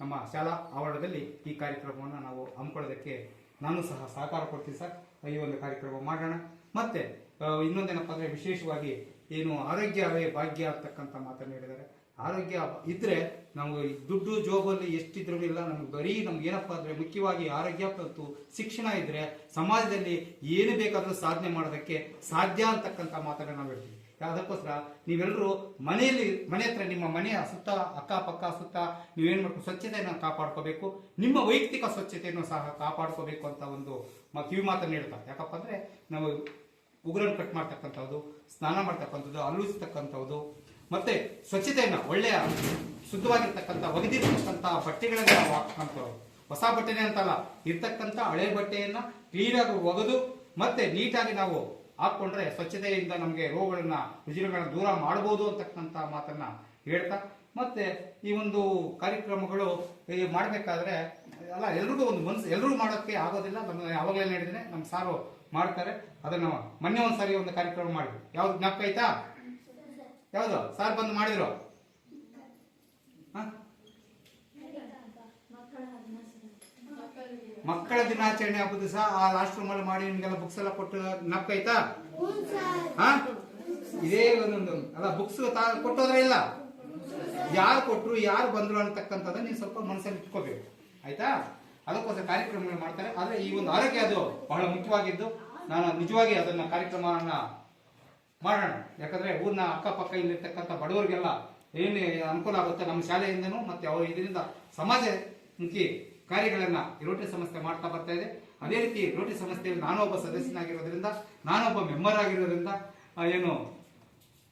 ನಮ್ಮ ಶಾಲಾ ಆವರಣದಲ್ಲಿ ಈ ಕಾರ್ಯಕ್ರಮವನ್ನು ನಾವು ಹಮ್ಮಿಕೊಳ್ಳೋದಕ್ಕೆ ನಾನು ಸಹ ಸಹಕಾರ ಕೊಡ್ತೀನಿ ಸರ್. ಈ ಒಂದು ಕಾರ್ಯಕ್ರಮ ಮಾಡೋಣ. ಮತ್ತೆ ಇನ್ನೊಂದೇನಪ್ಪ ಅಂದ್ರೆ ವಿಶೇಷವಾಗಿ ಏನು ಆರೋಗ್ಯವೇ ಭಾಗ್ಯ ಅಂತಕ್ಕಂಥ ಮಾತನ್ನು ಹೇಳಿದ್ದಾರೆ. ಆರೋಗ್ಯ ಇದ್ರೆ ನಾವು ದುಡ್ಡು ಜೋಬಲ್ಲಿ ಎಷ್ಟಿದ್ರೂ ಇಲ್ಲ, ನಮ್ಗೆ ಬರೀ ನಮ್ಗೆ ಏನಪ್ಪ ಅಂದ್ರೆ ಮುಖ್ಯವಾಗಿ ಆರೋಗ್ಯ ಮತ್ತು ಶಿಕ್ಷಣ ಇದ್ರೆ ಸಮಾಜದಲ್ಲಿ ಏನು ಬೇಕಾದರೂ ಸಾಧನೆ ಮಾಡೋದಕ್ಕೆ ಸಾಧ್ಯ ಅಂತಕ್ಕಂಥ ಮಾತನ್ನು ನಾವು ಹೇಳ್ತೀವಿ. ಅದಕ್ಕೋಸ್ಕರ ನೀವೆಲ್ಲರೂ ಮನೆಯಲ್ಲಿ, ಮನೆ ಹತ್ರ ನಿಮ್ಮ ಮನೆಯ ಸುತ್ತ, ಅಕ್ಕಪಕ್ಕ ಸುತ್ತ ನೀವೇನು ಮಾಡಬೇಕು ಸ್ವಚ್ಛತೆಯನ್ನು ಕಾಪಾಡ್ಕೋಬೇಕು, ನಿಮ್ಮ ವೈಯಕ್ತಿಕ ಸ್ವಚ್ಛತೆಯನ್ನು ಸಹ ಕಾಪಾಡ್ಕೋಬೇಕು ಅಂತ ಒಂದು ಕಿವಿ ಮಾತನ್ನು ಹೇಳ್ತಾರೆ. ಯಾಕಪ್ಪ ಅಂದರೆ ನಾವು ಉಗುರನ್ನು ಕಟ್ ಮಾಡ್ತಕ್ಕಂಥದ್ದು, ಸ್ನಾನ ಮಾಡ್ತಕ್ಕಂಥದ್ದು ಅಲ್ಲೂಸ್ತಕ್ಕಂಥದ್ದು ಮತ್ತೆ ಸ್ವಚ್ಛತೆಯನ್ನು ಒಳ್ಳೆಯ ಶುದ್ಧವಾಗಿರ್ತಕ್ಕಂಥ, ಒಗೆದಿರ್ತಕ್ಕಂಥ ಬಟ್ಟೆಗಳನ್ನು ನಾವು ಹಾಕ್ತಕ್ಕಂಥವ್ರು. ಹೊಸ ಬಟ್ಟೆನೇ ಅಂತಲ್ಲ, ಇರ್ತಕ್ಕಂಥ ಹಳೆ ಬಟ್ಟೆಯನ್ನ ಕ್ಲೀನಾಗಿ ಒಗೆದು, ಮತ್ತೆ ನೀಟಾಗಿ ನಾವು ಹಾಕೊಂಡ್ರೆ ಸ್ವಚ್ಛತೆಯಿಂದ ನಮಗೆ ರೋಗಗಳನ್ನ, ರುಜಿನಗಳನ್ನ ದೂರ ಮಾಡಬಹುದು ಅಂತಕ್ಕಂಥ ಮಾತನ್ನ ಹೇಳ್ತಾ, ಮತ್ತೆ ಈ ಒಂದು ಕಾರ್ಯಕ್ರಮಗಳು ಮಾಡಬೇಕಾದ್ರೆ, ಅಲ್ಲ, ಎಲ್ರಿಗೂ ಒಂದು ಮನಸ್ಸು ಎಲ್ಲರೂ ಮಾಡೋಕ್ಕೆ ಆಗೋದಿಲ್ಲ. ನಮ್ಮ, ಯಾವಾಗಲೇ ಹೇಳಿದ್ರೆ ನಮ್ಮ ಸಾರು ಮಾಡ್ತಾರೆ, ಅದನ್ನು ಮೊನ್ನೆ ಒಂದು ಸಾರಿ ಒಂದು ಕಾರ್ಯಕ್ರಮ ಮಾಡಿದ್ರು ಯಾವ್ದು ಜ್ಞಾಪಕ ಆಯ್ತಾ? ಯಾವ್ದು? ಸಾರ್ ಬಂದು ಮಾಡಿದ್ರು? ಮಕ್ಕಳ ದಿನಾಚರಣೆ ಹಬ್ಬದ ಸಹ ಆ ಲಾಸ್ಟ್ ರೂಮ್ ಅಲ್ಲಿ ಮಾಡಿ ನಿಮ್ಗೆಲ್ಲ ಬುಕ್ಸ್ ಎಲ್ಲ ಕೊಟ್ಟು ಜ್ಞಾಪಕ ಆಯ್ತಾ? ಇದೇ ಒಂದೊಂದು. ಅಲ್ಲ ಬುಕ್ಸ್ ಕೊಟ್ಟೋದ್ರೆ ಇಲ್ಲ? ಯಾರು ಕೊಟ್ಟರು ಯಾರು ಬಂದ್ರು ಅಂತಕ್ಕಂಥದ್ದು ನೀವು ಸ್ವಲ್ಪ ಮನಸ್ಸಲ್ಲಿ ಇಟ್ಕೋಬೇಕು. ಆಯ್ತಾ? ಅದಕ್ಕೋಸ್ಕರ ಕಾರ್ಯಕ್ರಮಗಳು ಮಾಡ್ತಾರೆ. ಆದರೆ ಈ ಒಂದು ಆರೋಗ್ಯ ಅದು ಬಹಳ ಮುಖ್ಯವಾಗಿದ್ದು, ನಾನು ನಿಜವಾಗಿ ಅದನ್ನ ಕಾರ್ಯಕ್ರಮವನ್ನು ಮಾಡೋಣ. ಯಾಕಂದ್ರೆ ಊರಿನ ಅಕ್ಕಪಕ್ಕ ಇಲ್ಲಿರ್ತಕ್ಕಂಥ ಬಡವರಿಗೆಲ್ಲ ಏನು ಅನುಕೂಲ ಆಗುತ್ತೆ ನಮ್ಮ ಶಾಲೆಯಿಂದನೂ ಮತ್ತೆ ಅವರು ಇದರಿಂದ ಸಮಾಜ ಕಾರ್ಯಗಳನ್ನ ಈ ರೋಟರಿ ಸಂಸ್ಥೆ ಮಾಡ್ತಾ ಬರ್ತಾ ಇದೆ. ಅದೇ ರೀತಿ ರೋಟರಿ ಸಂಸ್ಥೆಯಲ್ಲಿ ನಾನು ಒಬ್ಬ ಸದಸ್ಯನಾಗಿರೋದ್ರಿಂದ ನಾನೊಬ್ಬ ಮೆಂಬರ್ ಆಗಿರೋದ್ರಿಂದ ಏನು,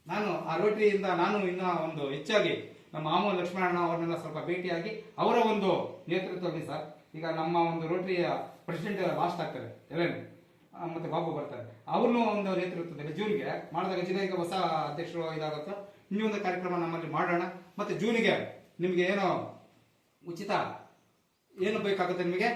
ನಾನು ಆ ರೋಟರಿಯಿಂದ ನಾನು ಇನ್ನ ಒಂದು ಹೆಚ್ಚಾಗಿ ನಮ್ಮ ಮಾಮೂ ಲಕ್ಷ್ಮಣಣ್ಣ ಅವರನ್ನೆಲ್ಲ ಸ್ವಲ್ಪ ಭೇಟಿಯಾಗಿ ಅವರ ಒಂದು ನೇತೃತ್ವದಲ್ಲಿ ಸರ್, ಈಗ ನಮ್ಮ ಒಂದು ರೋಟರಿಯ ಪ್ರೆಸಿಡೆಂಟ್ ಲಾಸ್ಟ್ ಆಗ್ತಾರೆ ಎಲೆನ್ ಮತ್ತು ಬಾಬು ಬರ್ತಾರೆ. ಅವ್ರನ್ನೂ ಒಂದು ನೇತೃತ್ವದಲ್ಲಿ ಜೂನ್ಗೆ, ಮಾಡಿದಾಗ ಜಿಲ್ಲೆ ಈಗ ಹೊಸ ಅಧ್ಯಕ್ಷರು ಇದಾಗುತ್ತೋ. ಇನ್ನೊಂದು ಕಾರ್ಯಕ್ರಮ ನಮ್ಮಲ್ಲಿ ಮಾಡೋಣ. ಮತ್ತೆ ಜೂನಿಗೆ ನಿಮಗೆ ಏನೋ ಉಚಿತ ಏನು ಬೇಕಾಗುತ್ತೆ ನಿಮಗೆ?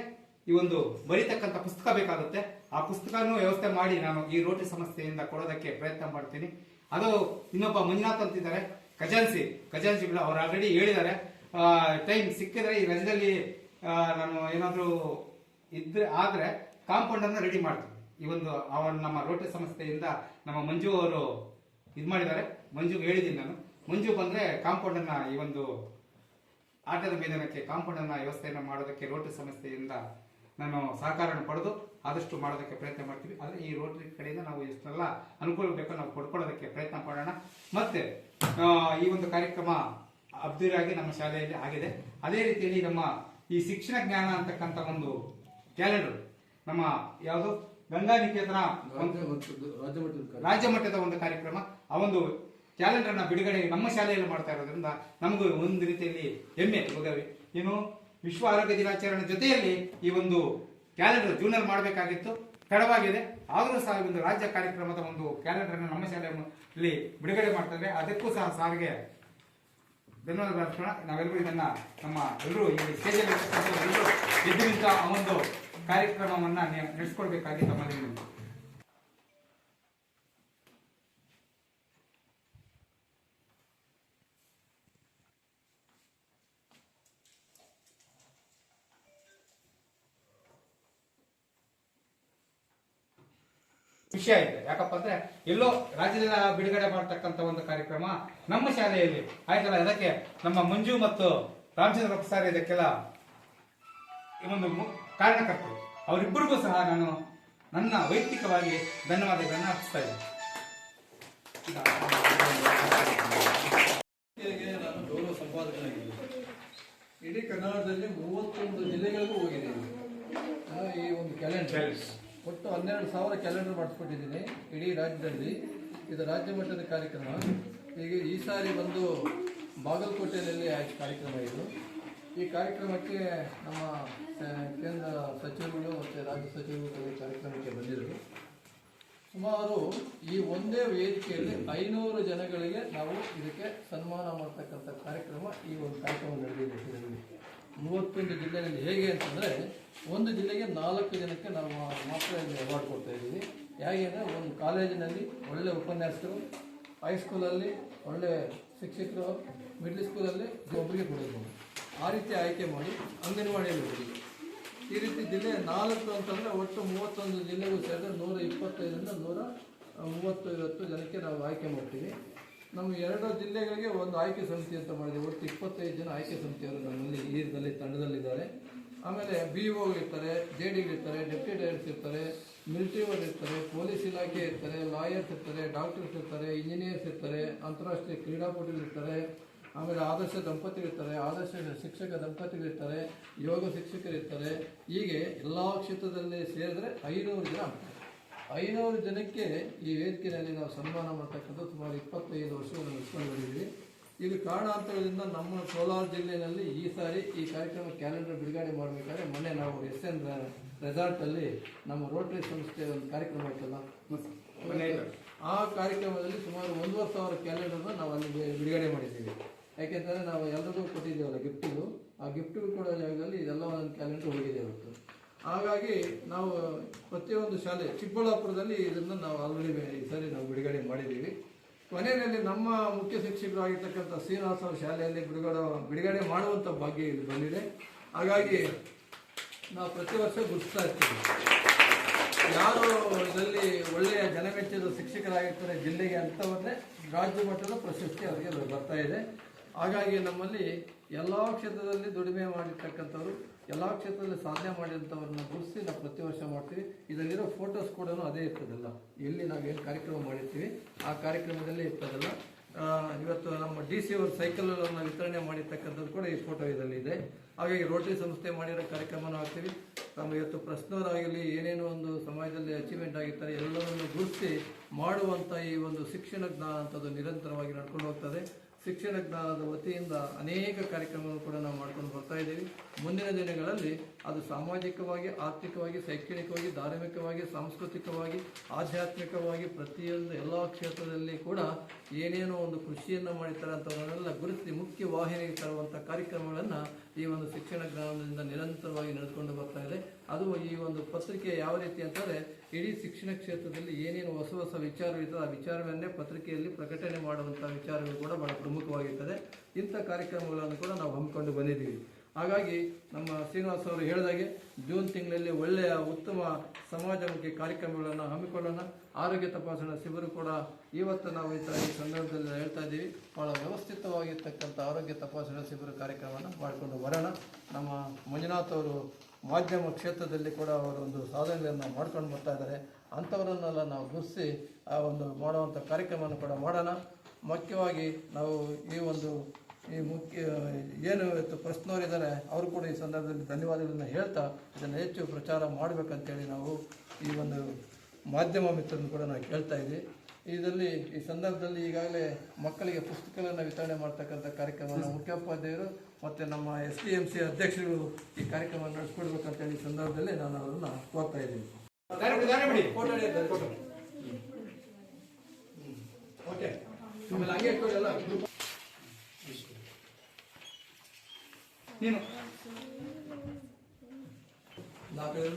ಈ ಒಂದು ಬರೀತಕ್ಕಂಥ ಪುಸ್ತಕ ಬೇಕಾಗುತ್ತೆ. ಆ ಪುಸ್ತಕನೂ ವ್ಯವಸ್ಥೆ ಮಾಡಿ ನಾನು ಈ ರೋಟರಿ ಸಮಸ್ಯೆಯಿಂದ ಕೊಡೋದಕ್ಕೆ ಪ್ರಯತ್ನ ಮಾಡ್ತೀನಿ. ಅದು ಇನ್ನೊಬ್ಬ ಮಂಜುನಾಥ್ ಅಂತಿದ್ದಾರೆ. ಖಜಾನ್ಸಿ ಖಜಾನ್ಸಿಗಳು ಅವ್ರು ಆಲ್ರೆಡಿ ಹೇಳಿದ್ದಾರೆ. ಟೈಮ್ ಸಿಕ್ಕಿದ್ರೆ ಈ ರಜದಲ್ಲಿ ನಾನು ಏನಾದರೂ ಇದ್ರೆ, ಆದರೆ ಕಾಂಪೌಂಡ್ ಅನ್ನ ರೆಡಿ ಮಾಡ್ತೀನಿ. ಈ ಒಂದು ಅವನು ನಮ್ಮ ರೋಟರಿ ಸಂಸ್ಥೆಯಿಂದ ನಮ್ಮ ಮಂಜು ಅವರು ಇದು ಮಾಡಿದ್ದಾರೆ. ಮಂಜುಗೆ ಹೇಳಿದ್ದೀನಿ ನಾನು. ಮಂಜು ಬಂದರೆ ಕಾಂಪೌಂಡನ್ನು ಈ ಒಂದು ಆಟದ ಮೈದಾನಕ್ಕೆ ಕಾಂಪೌಂಡನ್ನು ವ್ಯವಸ್ಥೆಯನ್ನು ಮಾಡೋದಕ್ಕೆ ರೋಟರಿ ಸಂಸ್ಥೆಯಿಂದ ನಾನು ಸಹಕಾರವನ್ನು ಪಡೆದು ಆದಷ್ಟು ಮಾಡೋದಕ್ಕೆ ಪ್ರಯತ್ನ ಮಾಡ್ತೀವಿ. ಆದರೆ ಈ ರೋಟರಿ ಕಡೆಯಿಂದ ನಾವು ಎಷ್ಟೆಲ್ಲ ಅನುಕೂಲ ಬೇಕೋ ನಾವು ಕೊಡ್ಕೊಳ್ಳೋದಕ್ಕೆ ಪ್ರಯತ್ನ ಮಾಡೋಣ. ಮತ್ತೆ ಈ ಒಂದು ಕಾರ್ಯಕ್ರಮ ಅಬ್ದುರಾಗಿ ನಮ್ಮ ಶಾಲೆಯಲ್ಲಿ ಆಗಿದೆ. ಅದೇ ರೀತಿಯಲ್ಲಿ ನಮ್ಮ ಈ ಶಿಕ್ಷಣ ಜ್ಞಾನ ಅಂತಕ್ಕಂಥ ಒಂದು ಕ್ಯಾಲೆಂಡರ್ ನಮ್ಮ ಯಾವುದು? ಗಂಗಾ ನಿಕೇತನ ರಾಜ್ಯ ಮಟ್ಟದ ಒಂದು ಕಾರ್ಯಕ್ರಮ. ಆ ಒಂದು ಕ್ಯಾಲೆಂಡರ್ನ ಬಿಡುಗಡೆ ನಮ್ಮ ಶಾಲೆಯಲ್ಲಿ ಮಾಡ್ತಾ ಇರೋದ್ರಿಂದ ನಮಗೂ ಒಂದು ರೀತಿಯಲ್ಲಿ ಹೆಮ್ಮೆ ಹೋಗವೆ ಏನು ವಿಶ್ವ ಆರೋಗ್ಯ ದಿನಾಚರಣೆ ಜೊತೆಯಲ್ಲಿ ಈ ಒಂದು ಕ್ಯಾಲೆಂಡರ್ ಜೂನಿಯರ್ ಮಾಡಬೇಕಾಗಿತ್ತು. ತಡವಾಗಿದೆ. ಆದರೂ ಸಹ ಒಂದು ರಾಜ್ಯ ಕಾರ್ಯಕ್ರಮದ ಒಂದು ಕ್ಯಾಲೆಂಡರ್ ನಮ್ಮ ಶಾಲೆಯಲ್ಲಿ ಬಿಡುಗಡೆ ಮಾಡ್ತಾರೆ ಅದಕ್ಕೂ ಸಹ ಸಾರಿಗೆ ಅರ್ಪಣ ನಾವೆಲ್ಲರೂ ಇದನ್ನ ನಮ್ಮ ಎಲ್ಲರೂ ಎಲ್ಲರೂ ಎದ್ದು ನಿಂತ ಆ ಒಂದು ಕಾರ್ಯಕ್ರಮವನ್ನ ನಡೆಸ್ಕೊಳ್ಬೇಕಾಗಿ ತಮ್ಮಲ್ಲಿ ವಿಷಯ ಇದೆ ಯಾಕಪ್ಪ ಅಂದ್ರೆ ಎಲ್ಲೋ ರಾಜ್ಯದಿಂದ ಬಿಡುಗಡೆ ಮಾಡತಕ್ಕಂತ ಒಂದು ಕಾರ್ಯಕ್ರಮ ನಮ್ಮ ಶಾಲೆಯಲ್ಲಿ. ಆಯ್ತಲ್ಲ ಅದಕ್ಕೆ ನಮ್ಮ ಮಂಜು ಮತ್ತು ರಾಮಚಂದ್ರ ಸರ್ ಇದಕ್ಕೆಲ್ಲ ಒಂದು ಕಾರಣಕರ್ತರು ಅವರಿಬ್ಬರಿಗೂ ಸಹ ನಾನು ನನ್ನ ವೈಯಕ್ತಿಕವಾಗಿ ಧನ್ಯವಾದಗಳನ್ನು ಅರ್ಪಿಸ್ತಾ ಇದ್ದೀನಿ. ನಾನು ಗೌರವ ಸಂಪಾದಕನಾಗಿದ್ದೀನಿ. ಇಡೀ ಕರ್ನಾಟಕದಲ್ಲಿ ಮೂವತ್ತೊಂದು ಜಿಲ್ಲೆಗಳಿಗೂ ಹೋಗಿದ್ದೀನಿ. ಈ ಒಂದು ಕ್ಯಾಲೆಂಡರ್ ಒಟ್ಟು ಹನ್ನೆರಡು ಸಾವಿರ ಕ್ಯಾಲೆಂಡರ್ ಮಾಡಿಸ್ಕೊಟ್ಟಿದ್ದೀನಿ ಇಡೀ ರಾಜ್ಯದಲ್ಲಿ. ಇದು ರಾಜ್ಯ ಮಟ್ಟದ ಕಾರ್ಯಕ್ರಮ. ಈಗ ಈ ಸಾರಿ ಬಂದು ಬಾಗಲಕೋಟೆಯಲ್ಲಿ ಕಾರ್ಯಕ್ರಮ ಇದು. ಈ ಕಾರ್ಯಕ್ರಮಕ್ಕೆ ನಮ್ಮ ಕೇಂದ್ರ ಸಚಿವರುಗಳು ಮತ್ತು ರಾಜ್ಯ ಸಚಿವರುಗಳು ಕಾರ್ಯಕ್ರಮಕ್ಕೆ ಬಂದಿದ್ದರು. ಸುಮಾರು ಈ ಒಂದೇ ವೇದಿಕೆಯಲ್ಲಿ ಐನೂರು ಜನಗಳಿಗೆ ನಾವು ಇದಕ್ಕೆ ಸನ್ಮಾನ ಮಾಡ್ತಕ್ಕಂಥ ಕಾರ್ಯಕ್ರಮ ಈ ಒಂದು ಕಾರ್ಯಕ್ರಮ ನಡೆದಿದೆ. ಇದರಲ್ಲಿ ಮೂವತ್ತೊಂದು ಜಿಲ್ಲೆಗಳಲ್ಲಿ ಹೇಗೆ ಅಂತಂದರೆ ಒಂದು ಜಿಲ್ಲೆಗೆ ನಾಲ್ಕು ಜನಕ್ಕೆ ನಾವು ಮಾತ್ರ ಇಲ್ಲಿ ಅವಾರ್ಡ್ ಕೊಡ್ತಾ ಇದ್ದೀವಿ. ಹೇಗೆ ಅಂದರೆ ಒಂದು ಕಾಲೇಜಿನಲ್ಲಿ ಒಳ್ಳೆ ಉಪನ್ಯಾಸಕರು ಹೈಸ್ಕೂಲಲ್ಲಿ ಒಳ್ಳೆ ಶಿಕ್ಷಕರು ಮಿಡ್ಲ್ ಸ್ಕೂಲಲ್ಲಿ ಒಬ್ಬರಿಗೆ ಕೊಡಬಹುದು ಆ ರೀತಿ ಆಯ್ಕೆ ಮಾಡಿ ಅಂಗನವಾಡಿಯಲ್ಲಿ ಹೋಗಿ. ಈ ರೀತಿ ಜಿಲ್ಲೆ ನಾಲ್ಕು ಅಂತಂದರೆ ಒಟ್ಟು ಮೂವತ್ತೊಂದು ಜಿಲ್ಲೆಗೂ ಸೇರಿದ್ರೆ ನೂರ ಇಪ್ಪತ್ತೈದರಿಂದ ನೂರ ಮೂವತ್ತು ಐವತ್ತು ಜನಕ್ಕೆ ನಾವು ಆಯ್ಕೆ ಮಾಡ್ತೀವಿ. ನಮ್ಮ ಎರಡು ಜಿಲ್ಲೆಗಳಿಗೆ ಒಂದು ಆಯ್ಕೆ ಸಮಿತಿ ಅಂತ ಮಾಡಿದ್ವಿ ಒಟ್ಟು ಇಪ್ಪತ್ತೈದು ಜನ ಆಯ್ಕೆ ಸಮಿತಿಯವರು ನಮ್ಮಲ್ಲಿ ಈ ಇದರಲ್ಲಿ ತಂಡದಲ್ಲಿದ್ದಾರೆ. ಆಮೇಲೆ ಬಿ ಇರ್ತಾರೆ ಜೆ ಇರ್ತಾರೆ ಡೆಪ್ಟಿ ಡೈರೆಕ್ಟರ್ಸ್ ಇರ್ತಾರೆ ಮಿಲಿಟರಿಯವರು ಇರ್ತಾರೆ ಪೊಲೀಸ್ ಇಲಾಖೆ ಇರ್ತಾರೆ ಲಾಯರ್ಸ್ ಇರ್ತಾರೆ ಡಾಕ್ಟರ್ಸ್ ಇರ್ತಾರೆ ಇಂಜಿನಿಯರ್ಸ್ ಇರ್ತಾರೆ, ಅಂತಾರಾಷ್ಟ್ರೀಯ ಕ್ರೀಡಾಪಟುಗಳು ಇರ್ತಾರೆ. ಆಮೇಲೆ ಆದರ್ಶ ದಂಪತಿಗಳಿರ್ತಾರೆ ಆದರ್ಶ ಶಿಕ್ಷಕ ದಂಪತಿಗಳಿರ್ತಾರೆ ಯೋಗ ಶಿಕ್ಷಕರಿರ್ತಾರೆ ಹೀಗೆ ಎಲ್ಲ ಕ್ಷೇತ್ರದಲ್ಲಿ ಸೇರಿದ್ರೆ ಐನೂರು ಜನ ಆಗ್ತಾರೆ. ಐನೂರು ಜನಕ್ಕೆ ಈ ವೇದಿಕೆಯಲ್ಲಿ ನಾವು ಸನ್ಮಾನ ಮಾಡ್ತಕ್ಕಂಥ ಸುಮಾರು ಇಪ್ಪತ್ತೈದು ವರ್ಷವನ್ನು ನಡೆಸ್ಕೊಂಡು ಬಂದಿದ್ದೀವಿ. ಇದು ಕಾರಣಾಂತರದಿಂದ ನಮ್ಮ ಕೋಲಾರ ಜಿಲ್ಲೆಯಲ್ಲಿ ಈ ಸಾರಿ ಈ ಕಾರ್ಯಕ್ರಮ ಕ್ಯಾಲೆಂಡರ್ ಬಿಡುಗಡೆ ಮಾಡಬೇಕಾದ್ರೆ ಮೊನ್ನೆ ನಾವು ಎಸ್ ಎನ್ ರೆಸಾರ್ಟಲ್ಲಿ ನಮ್ಮ ರೋಟರಿ ಸಂಸ್ಥೆಯ ಒಂದು ಕಾರ್ಯಕ್ರಮ ಇತ್ತಲ್ಲ. ಮೊನ್ನೆ ಆ ಕಾರ್ಯಕ್ರಮದಲ್ಲಿ ಸುಮಾರು ಒಂದೂವರೆ ಸಾವಿರ ಕ್ಯಾಲೆಂಡರ್ನ ನಾವು ಅಲ್ಲಿ ಬಿಡುಗಡೆ ಮಾಡಿದ್ದೀವಿ. ಯಾಕೆಂತಂದರೆ ನಾವು ಎಲ್ಲರಿಗೂ ಕೊಟ್ಟಿದ್ದೇವಲ್ಲ ಗಿಫ್ಟಿಗೂ ಆ ಗಿಫ್ಟಿಗೂ ಕೊಡೋ ಜಾಗದಲ್ಲಿ ಇದೆಲ್ಲ ಒಂದು ಕ್ಯಾಲೆಂಡರ್ ಹೋಗಿದೆ ಇವತ್ತು ಹಾಗಾಗಿ ನಾವು ಪ್ರತಿಯೊಂದು ಶಾಲೆ, ಚಿಕ್ಕಬಳ್ಳಾಪುರದಲ್ಲಿ ಇದನ್ನು ನಾವು ಆಲ್ರೆಡಿ ಈ ಸಾರಿ ನಾವು ಬಿಡುಗಡೆ ಮಾಡಿದ್ದೀವಿ. ಕೊನೆಯಲ್ಲಿ ನಮ್ಮ ಮುಖ್ಯ ಶಿಕ್ಷಕರಾಗಿರ್ತಕ್ಕಂಥ ಶ್ರೀನಿವಾಸ ಶಾಲೆಯಲ್ಲಿ ಬಿಡುಗಡೆ ಬಿಡುಗಡೆ ಮಾಡುವಂಥ ಭಾಗ್ಯ ಇದು ಬಂದಿದೆ. ಹಾಗಾಗಿ ನಾವು ಪ್ರತಿ ವರ್ಷ ಗುರುತಿಸ್ತಾ ಇರ್ತೀವಿ. ಯಾರು ಇದರಲ್ಲಿ ಒಳ್ಳೆಯ ಜನಮೆಚ್ಚಿದ ಶಿಕ್ಷಕರಾಗಿರ್ತಾರೆ ಜಿಲ್ಲೆಗೆ ಅಂಥವನ್ನೇ ರಾಜ್ಯ ಮಟ್ಟದ ಪ್ರಶಸ್ತಿ ಅವರಿಗೆ ಬರ್ತಾ ಇದೆ. ಹಾಗಾಗಿ ನಮ್ಮಲ್ಲಿ ಎಲ್ಲ ಕ್ಷೇತ್ರದಲ್ಲಿ ದುಡಿಮೆ ಮಾಡಿರ್ತಕ್ಕಂಥವ್ರು ಎಲ್ಲ ಕ್ಷೇತ್ರದಲ್ಲಿ ಸಾಧನೆ ಮಾಡಿದಂಥವ್ರನ್ನ ಗುರುತಿಸಿ ನಾವು ಪ್ರತಿ ವರ್ಷ ಮಾಡ್ತೀವಿ. ಇದರಲ್ಲಿರೋ ಫೋಟೋಸ್ ಕೂಡ ಅದೇ ಇರ್ತದಲ್ಲ. ಎಲ್ಲಿ ನಾವು ಏನು ಕಾರ್ಯಕ್ರಮ ಮಾಡಿರ್ತೀವಿ, ಆ ಕಾರ್ಯಕ್ರಮದಲ್ಲಿ ಇರ್ತದಲ್ಲ. ಇವತ್ತು ನಮ್ಮ ಡಿ ಸಿ ಅವರು ಸೈಕಲನ್ನು ವಿತರಣೆ ಮಾಡಿರ್ತಕ್ಕಂಥದ್ದು ಕೂಡ ಈ ಫೋಟೋ ಇದರಲ್ಲಿ ಇದೆ. ಹಾಗಾಗಿ ರೋಟರಿ ಸಂಸ್ಥೆ ಮಾಡಿರೋ ಕಾರ್ಯಕ್ರಮನೂ ಆಗ್ತೀವಿ ನಮ್ಮ ಇವತ್ತು ಪ್ರಶ್ನವರಾಗಲಿ ಏನೇನೋ ಒಂದು ಸಮಾಜದಲ್ಲಿ ಅಚೀವ್ಮೆಂಟ್ ಆಗಿರ್ತಾರೆ, ಎಲ್ಲವನ್ನು ಗುರುತಿಸಿ ಮಾಡುವಂಥ ಈ ಒಂದು ಶಿಕ್ಷಣ ಜ್ಞಾನ ಅಂತದ್ದು ನಿರಂತರವಾಗಿ ನಡ್ಕೊಂಡು ಹೋಗ್ತದೆ. ಶಿಕ್ಷಣ ಜ್ಞಾನದ ವತಿಯಿಂದ ಅನೇಕ ಕಾರ್ಯಕ್ರಮಗಳನ್ನು ಕೂಡ ನಾವು ಮಾಡ್ಕೊಂಡು ಬರ್ತಾ ಇದ್ದೀವಿ. ಮುಂದಿನ ದಿನಗಳಲ್ಲಿ ಅದು ಸಾಮಾಜಿಕವಾಗಿ, ಆರ್ಥಿಕವಾಗಿ, ಶೈಕ್ಷಣಿಕವಾಗಿ, ಧಾರ್ಮಿಕವಾಗಿ, ಸಾಂಸ್ಕೃತಿಕವಾಗಿ, ಆಧ್ಯಾತ್ಮಿಕವಾಗಿ ಪ್ರತಿಯೊಂದು ಎಲ್ಲ ಕ್ಷೇತ್ರದಲ್ಲಿ ಕೂಡ ಏನೇನೋ ಒಂದು ಕೃಷಿಯನ್ನು ಮಾಡಿರ್ತಾರೆ ಅಂತವನ್ನೆಲ್ಲ ಗುರುತಿಸಿ ಮುಖ್ಯ ವಾಹಿನಿಗೆ ತರುವಂಥ ಕಾರ್ಯಕ್ರಮಗಳನ್ನು ಈ ಒಂದು ಶಿಕ್ಷಣ ಜ್ಞಾನದಿಂದ ನಿರಂತರವಾಗಿ ನಡೆದುಕೊಂಡು ಬರ್ತಾ ಇದೆ. ಅದು ಈ ಒಂದು ಪತ್ರಿಕೆ ಯಾವ ರೀತಿ ಅಂತಂದರೆ, ಇಡೀ ಶಿಕ್ಷಣ ಕ್ಷೇತ್ರದಲ್ಲಿ ಏನೇನು ಹೊಸ ಹೊಸ ವಿಚಾರವಿರ್ತದೆ ಆ ವಿಚಾರವನ್ನೇ ಪತ್ರಿಕೆಯಲ್ಲಿ ಪ್ರಕಟಣೆ ಮಾಡುವಂಥ ವಿಚಾರಗಳು ಕೂಡ ಬಹಳ ಪ್ರಮುಖವಾಗಿರ್ತದೆ. ಇಂಥ ಕಾರ್ಯಕ್ರಮಗಳನ್ನು ಕೂಡ ನಾವು ಹಮ್ಮಿಕೊಂಡು ಬಂದಿದ್ದೀವಿ. ಹಾಗಾಗಿ ನಮ್ಮ ಶ್ರೀನಿವಾಸ್ ಅವರು ಹೇಳಿದಾಗೆ ಜೂನ್ ತಿಂಗಳಲ್ಲಿ ಒಳ್ಳೆಯ ಉತ್ತಮ ಸಮಾಜಮುಖಿ ಕಾರ್ಯಕ್ರಮಗಳನ್ನು ಹಮ್ಮಿಕೊಳ್ಳೋಣ. ಆರೋಗ್ಯ ತಪಾಸಣಾ ಶಿಬಿರ ಕೂಡ ಇವತ್ತು ನಾವು ಈ ಥರ ಈ ಸಂದರ್ಭದಲ್ಲಿ ಹೇಳ್ತಾ ಇದ್ದೀವಿ. ಬಹಳ ವ್ಯವಸ್ಥಿತವಾಗಿರ್ತಕ್ಕಂಥ ಆರೋಗ್ಯ ತಪಾಸಣಾ ಶಿಬಿರ ಕಾರ್ಯಕ್ರಮವನ್ನು ಮಾಡಿಕೊಂಡು ಬರೋಣ. ನಮ್ಮ ಮಂಜುನಾಥ್ ಅವರು ಮಾಧ್ಯಮ ಕ್ಷೇತ್ರದಲ್ಲಿ ಕೂಡ ಅವರು ಒಂದು ಸಾಧನೆಗಳನ್ನು ಮಾಡ್ಕೊಂಡು ಬರ್ತಾ ಇದ್ದಾರೆ. ಅಂಥವರನ್ನೆಲ್ಲ ನಾವು ಗುರುತಿಸಿ ಆ ಒಂದು ಮಾಡುವಂಥ ಕಾರ್ಯಕ್ರಮವನ್ನು ಕೂಡ ಮಾಡೋಣ. ಮುಖ್ಯವಾಗಿ ನಾವು ಈ ಒಂದು ಈ ಮುಖ್ಯ ಏನು ಇವತ್ತು ಪ್ರಶ್ನವರಿದ್ದಾರೆ ಅವರು ಕೂಡ ಈ ಸಂದರ್ಭದಲ್ಲಿ ಧನ್ಯವಾದಗಳನ್ನು ಹೇಳ್ತಾ ಇದನ್ನು ಹೆಚ್ಚು ಪ್ರಚಾರ ಮಾಡಬೇಕಂತೇಳಿ ನಾವು ಈ ಒಂದು ಮಾಧ್ಯಮ ಮಿತ್ರರನ್ನು ಕೂಡ ನಾವು ಕೇಳ್ತಾ ಇದ್ವಿ. ಇದರಲ್ಲಿ ಈ ಸಂದರ್ಭದಲ್ಲಿ ಈಗಾಗಲೇ ಮಕ್ಕಳಿಗೆ ಪುಸ್ತಕಗಳನ್ನು ವಿತರಣೆ ಮಾಡ್ತಕ್ಕಂಥ ಕಾರ್ಯಕ್ರಮವನ್ನು ಮುಖ್ಯೋಪಾಧ್ಯಾಯರು ಮತ್ತು ನಮ್ಮ ಎಸ್ ಡಿ ಎಂ ಸಿ ಅಧ್ಯಕ್ಷರು ಈ ಕಾರ್ಯಕ್ರಮ ನಡೆಸ್ಕೊಡ್ಬೇಕಂತೇಳಿ ಈ ಸಂದರ್ಭದಲ್ಲಿ ನಾನು ಅವರನ್ನು ಕೋರ್ತಾ ಇದ್ದೀನಿ. ನಾಲ್ಕು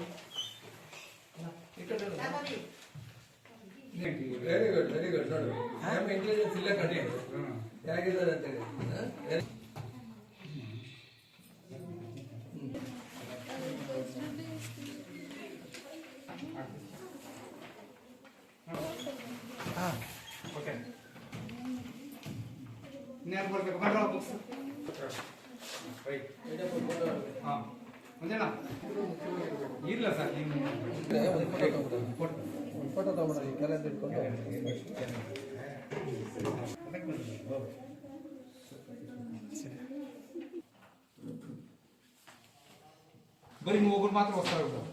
ವೆರಿ ಗುಡ್ ವೆರಿ ಗುಡ್ ನೋಡು ನಮ್ಮ ಇಂಟೆಲಿಜೆನ್ಸ್ ಇಲ್ಲ ಕಣಿ ಹ್ಮ್. ಹೇಗಿದ್ದಾರೆ ಅಂತೇಳಿ ಹ? very- ಓಕೆ ಇನ್ಯಾರು ಬರ್ಬೇಕು ಬಂದ್ರ ಬುಕ್ಸ್ ರೈಟ್ ಇದಪ್ಪ photo. ಹಾಂ ಮಂಜಣ್ಣ ಇಲ್ಲ ಸರ್ ನೀವು ಇದೆ, ಒಂದು photo ತಗೊಂಡು. ಒಂದು ಫೋಟೋ ತಗೊಂಡು ಈ ಕ್ಯಾಲೆಂಡರ್ ಇಟ್ಕೊಂಡು. ಬರೀ ನೀವು ಒಬ್ರು ಮಾತ್ರ ಹೊಸ್ತಾ ಇರ್ಬೋದು